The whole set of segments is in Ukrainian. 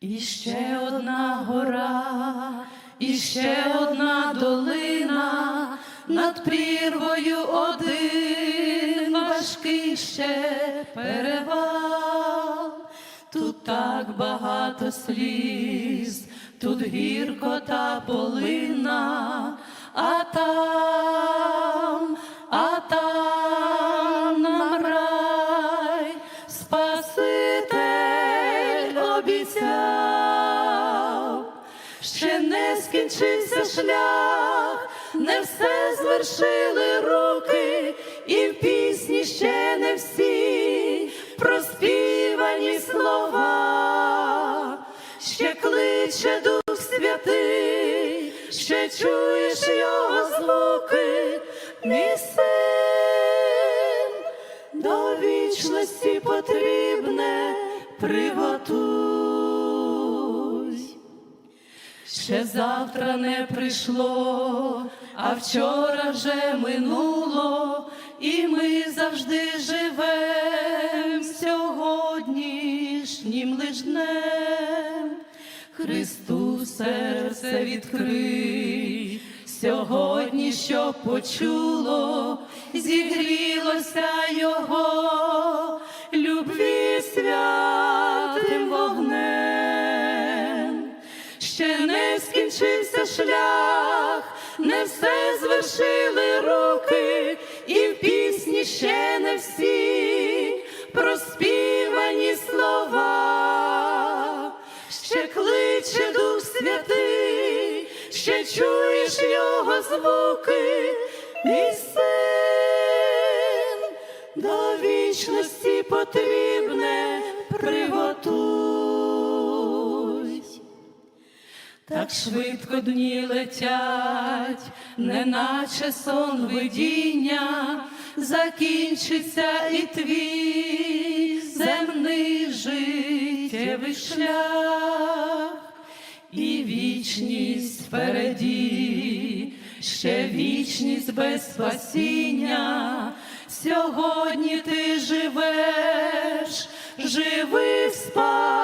І ще одна гора, і ще одна долина, над прірвою один важкий ще перевал. Тут так багато сліз, тут гірко та полина, а там, скінчився шлях, не все звершили руки, і в пісні ще не всі проспівані слова, ще кличе Дух Святий, ще чуєш його звуки, мій син, до вічності потрібне приготуй. Ще завтра не прийшло, а вчора вже минуло, і ми завжди живем сьогоднішнім лиш днем. Христу серце відкрий, сьогодні, що почуло, зігрілося Його не скінчився шлях, не все звершили руки, і в пісні ще не всі проспівані слова, ще кличе Дух Святий, ще чуєш його звуки, мій син, до вічності потрібне приготуй. Так швидко дні летять, неначе сон видіння, закінчиться і твій земний життєвий шлях, і вічність впереді, ще вічність без спасіння. Сьогодні ти живеш, живий спасає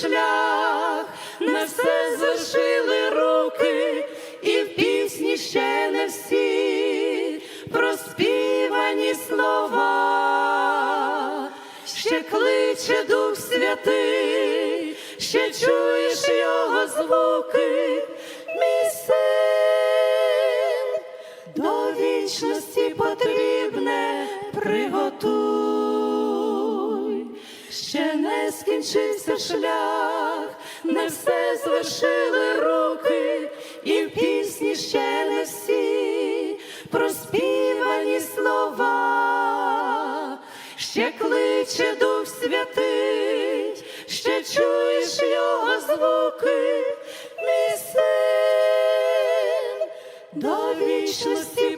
шлях, не все зашили руки, і в пісні ще не всі проспівані слова, ще кличе Дух Святий, ще чуєш його звуки, мій син, до вічності потрібне приготуй. Скінчився шлях, не все звершили руки, і в пісні ще не всі проспівані слова, ще кличе Дух Святий, ще чуєш його звуки, мій син, до вічності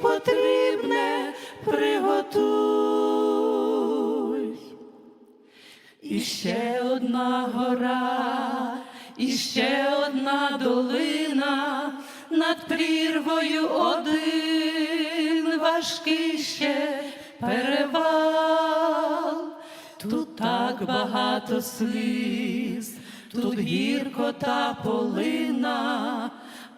І ще одна гора, і ще одна долина, над прірвою один важкий ще перевал. Тут так багато сліз, тут гірко та полина,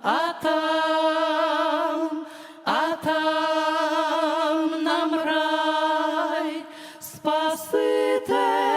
а там, а там нам рай, Спаситель